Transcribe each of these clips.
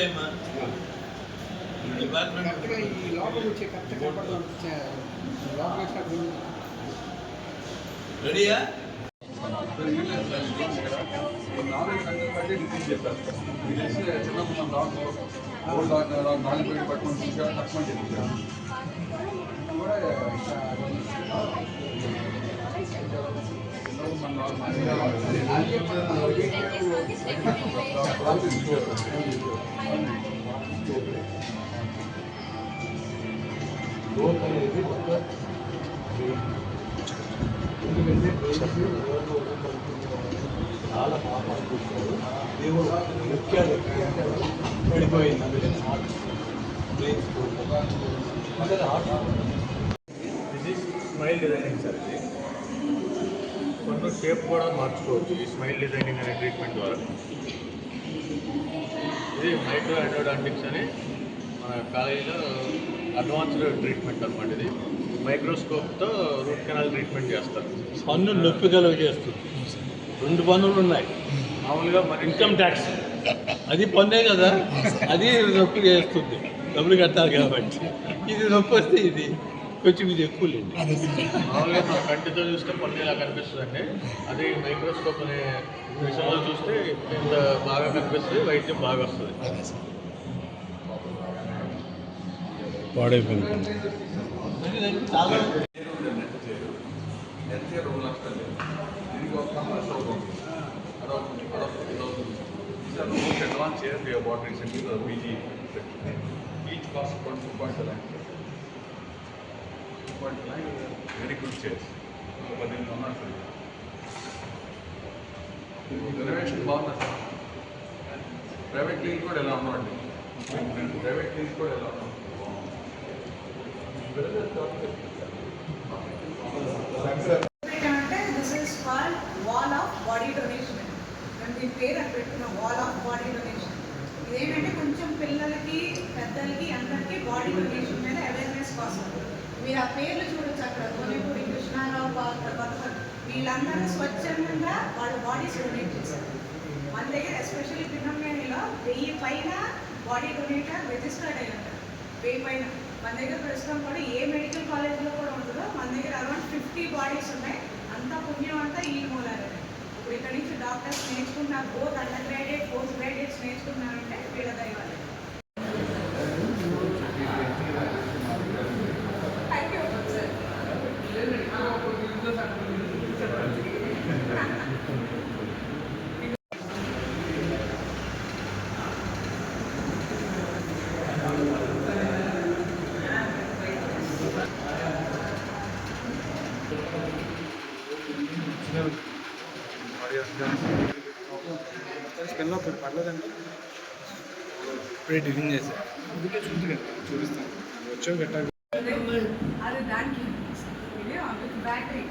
అయిపోయామా department రెడీయా నాలుగు గంటల బట్టి రిలీజ్ చేస్తారు రిలీజ్ చిన్నప్పుడు నాలుగు పట్టుకొని చూసారు తక్కువ చెప్పారు కూడా చాలా పాప అనిపిస్తారు దేవుడు ముఖ్యాలు పడిపోయింది అందుకని హార్ట్ బ్రెయిన్ అంటే హార్ట్ ఇది స్మైల్ డిజైనింగ్ సార్ ఇది కొన్ని షేప్ కూడా మార్చుకోవచ్చు. ఈ స్మైల్ డిజైనింగ్ అనే ట్రీట్మెంట్ ద్వారా. ఇది మైక్రో ఎండోడాంటిక్స్ అని మన కాలేజీలో అడ్వాన్స్డ్ ట్రీట్మెంట్ అనమాట ఇది. మైక్రోస్కోప్తో రూట్ కెనాల్ ట్రీట్మెంట్ చేస్తారు. పన్ను నొప్పి కలుగ చేస్తుంది రెండు పన్నులు ఉన్నాయి. మామూలుగా మన ఇన్కమ్ ట్యాక్స్ అది పన్నే కదా. అది నొప్పి చేస్తుంది. డబ్బులు కట్టాలి కాబట్టి. ఇది నొప్పి వస్తే ఇది. కొంచెం ఇది ఎక్కువ లేదు మామూలుగా మన కంటితో చూస్తే పన్ను ఇలా కనిపిస్తుందండి. అదే మైక్రోస్కోప్ అనే విషయంలో చూస్తే ఇంత బాగా కనిపిస్తుంది వైద్యం బాగా వస్తుంది. చాలా ఎంత రెండు లక్షలు లేదు దీనికి ఒక కమర్షియల్ అవుతుంది అదొక అదొక ఇది అవుతుంది These are the most advanced chairs we have point nine, very good chairs. పద్దెనిమిది వందలు సార్ రెనోవేషన్ బాగుంది సార్ ప్రైవేట్ క్లినిక్ కూడా ఎలా ఉన్నామండి ప్రైవేట్ క్లినిక్ కూడా ఎలా ఉన్నాం అంటే this is called wall of body donation మేము దీని పేరు పెట్టుకున్నాం వాల్ ఆఫ్ బాడీ డొనేషన్ ఇదేంటంటే కొంచెం పిల్లలకి పెద్దలకి అందరికీ బాడీ డొనేషన్ మీద అవేర్నెస్ కోసం. మీరు ఆ పేర్లు చూడొచ్చు అక్కడ. ధోనిపూడి కృష్ణారావు పాత్ర వీళ్ళందరూ స్వచ్ఛందంగా వాళ్ళ బాడీస్ డొనేట్ చేశారు. మన దగ్గర ఎస్పెషల్లీ పిన్నమేనిలో వెయ్యి పైన బాడీ డొనేటర్ రిజిస్టర్డ్ అయి ఉంటారు. వెయ్యి పైన. మన దగ్గర ప్రస్తుతం కూడా ఏ మెడికల్ కాలేజ్లో కూడా ఉంటుందో మన దగ్గర అరౌండ్ ఫిఫ్టీ బాడీస్ ఉన్నాయి. అంతా పుణ్యం అంతా ఈ మూలాలు ఇప్పుడు ఇక్కడ నుంచి డాక్టర్స్ నేర్చుకున్నారు both under graduate post graduates నేర్చుకున్నారంటే వీళ్ళ దైవాలు. స్కిన్లో పర్లేదండి ఇప్పుడే డిజైన్ చేశాను అందుకే చూసి చూపిస్తాను వచ్చావు గట్టాగా విత్ బ్యాటరీ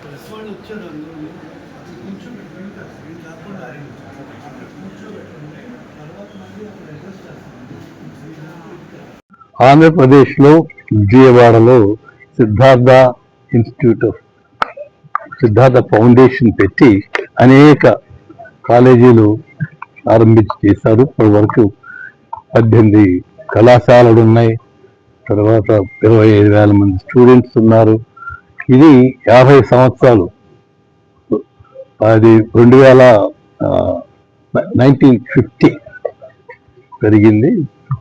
ప్రెస్ వాళ్ళు వచ్చారు కాకుండా కూర్చోబెట్టండి తర్వాత మళ్ళీ అక్కడ అడ్జస్ట్ చేస్తాను ఆంధ్రప్రదేశ్లో విజయవాడలో Siddhartha institute of Siddhartha foundation పెట్టి అనేక కాలేజీలు ఆరంభించి చేశారు ఇప్పటి వరకు పద్దెనిమిది కళాశాలలు ఉన్నాయి తర్వాత ఇరవై ఐదు వేల మంది స్టూడెంట్స్ ఉన్నారు. ఇది యాభై సంవత్సరాలు. అది రెండు వేల నైన్టీన్ ఫిఫ్టీ జరిగింది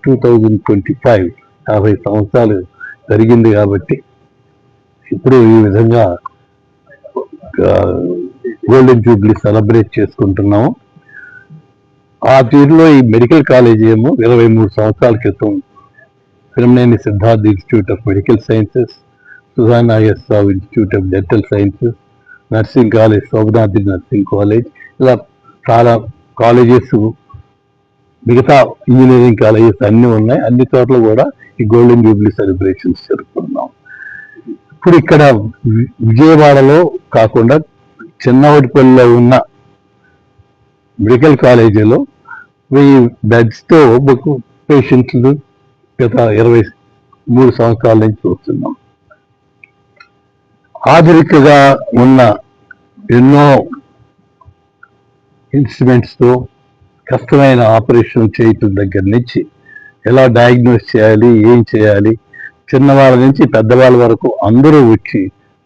టూ థౌజండ్ ట్వంటీ ఫైవ్ యాభై సంవత్సరాలు జరిగింది కాబట్టి ఇప్పుడు ఈ విధంగా గోల్డెన్ జూబ్లీ సెలబ్రేట్ చేసుకుంటున్నాము. ఆ తీరులో ఈ మెడికల్ కాలేజ్ ఏమో ఇరవై మూడు సంవత్సరాల క్రితం Pinnamaneni Siddhartha institute of medical sciences సుధానా Rao institute of dental sciences nursing college శోభనాథి nursing college ఇలా చాలా కాలేజెస్ మిగతా ఇంజనీరింగ్ కాలేజెస్ అన్నీ ఉన్నాయి. అన్ని చోట్ల కూడా ఈ గోల్డెన్ జూబ్లీ సెలబ్రేషన్స్ జరుపుకున్నాం. ఇప్పుడు ఇక్కడ వి- విజయవాడలో కాకుండా చిన్నవటిపల్లిలో ఉన్న మెడికల్ కాలేజీలో వెయ్యి బెడ్స్తో పేషెంట్లు గత ఇరవై మూడు సంవత్సరాల నుంచి చూస్తున్నాం. ఆధునికగా ఉన్న ఎన్నో ఇన్స్ట్రుమెంట్స్తో కష్టమైన ఆపరేషన్ చేయటం దగ్గర నుంచి ఎలా డయాగ్నోస్ చేయాలి ఏం చేయాలి చిన్నవాళ్ళ నుంచి పెద్దవాళ్ళ వరకు అందరూ వచ్చి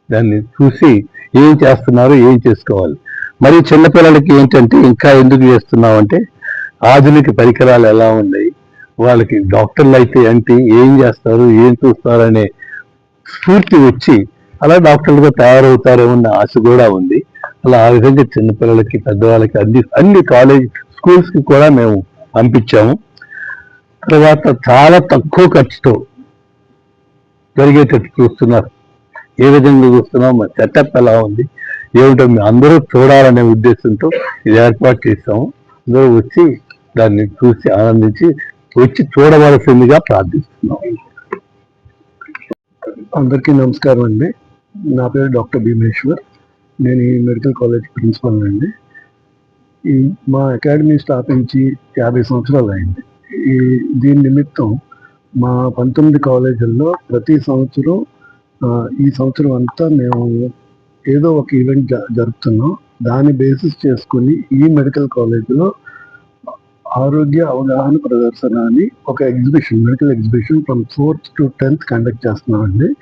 దాన్ని చూసి ఏం చేస్తున్నారు ఏం చేసుకోవాలి మరి చిన్నపిల్లలకి ఏంటంటే ఇంకా ఎందుకు చేస్తున్నాం అంటే ఆధునిక పరికరాలు ఎలా ఉన్నాయి? వాళ్ళకి డాక్టర్లు అయితే ఏంటి? ఏం చేస్తారు? ఏం చూస్తారు? అనే స్ఫూర్తి వచ్చి అలా డాక్టర్లుగా తయారవుతారేమన్న ఆశ కూడా ఉంది. అలా ఆ విధంగా చిన్నపిల్లలకి పెద్దవాళ్ళకి అన్ని అన్ని కాలేజ్ స్కూల్స్కి కూడా మేము పంపించాము. తర్వాత చాలా తక్కువ ఖర్చుతో జరిగేటట్టు చూస్తున్నారు. ఏ విధంగా చూస్తున్నాం మా సెటప్ ఎలా ఉంది ఏమిటో మీ అందరూ చూడాలనే ఉద్దేశంతో ఇది ఏర్పాటు చేస్తాము అందరూ వచ్చి దాన్ని చూసి ఆనందించి వచ్చి చూడవలసిందిగా ప్రార్థిస్తున్నాం అందరికీ నమస్కారం అండి. నా పేరు డాక్టర్ భీమేశ్వర్. నేను ఈ మెడికల్ కాలేజ్ ప్రిన్సిపల్ అండి. ఈ మా అకాడమీ స్థాపించి యాభై సంవత్సరాలు అయింది. ఈ దీని నిమిత్తం మా పంతొమ్మిది కాలేజీల్లో ప్రతి సంవత్సరం ఈ సంవత్సరం అంతా మేము ఏదో ఒక ఈవెంట్ జరుపుతున్నాం. దాన్ని బేసిస్ చేసుకుని ఈ మెడికల్ కాలేజీలో ఆరోగ్య అవగాహన ప్రదర్శన అని ఒక exhibition medical exhibition from fourth to tenth conduct చేస్తున్నామండి.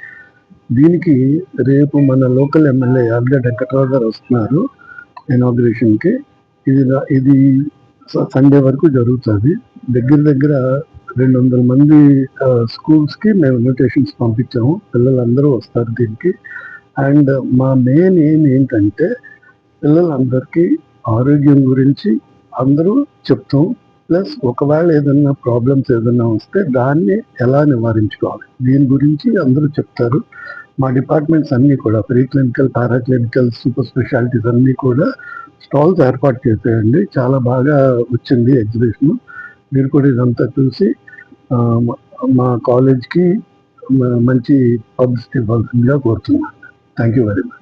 దీనికి రేపు మన లోకల్ ఎమ్మెల్యే యాదగడ్డ వెంకట్రావు గారు వస్తున్నారు ఇనాగ్రేషన్కి ఇది ఇది స- సండే వరకు జరుగుతుంది. దగ్గర దగ్గర రెండు వందల మంది స్కూల్స్కి మేము ఇన్విటేషన్స్ పంపించాము. పిల్లలందరూ వస్తారు దీనికి. అండ్ మా మెయిన్ ఎయిమ్ ఏంటంటే పిల్లలందరికీ ఆరోగ్యం గురించి అందరూ చెప్తాం. ప్లస్ ఒకవేళ ఏదన్నా ప్రాబ్లమ్స్ ఏదన్నా వస్తే దాన్ని ఎలా నివారించుకోవాలి? దీని గురించి అందరూ చెప్తారు. మా డిపార్ట్మెంట్స్ అన్నీ కూడా pre clinical paraclinical super specialities అన్నీ కూడా స్టాల్స్ ఏర్పాటు చేసేయండి. చాలా బాగా వచ్చింది ఎగ్జిబిషన్ మీరు కూడా ఇదంతా చూసి మా- మా కాలేజ్కి మంచి పబ్లిసిటీ ఇవ్వాల్సిందిగా కోరుతున్నాను. Thank you very much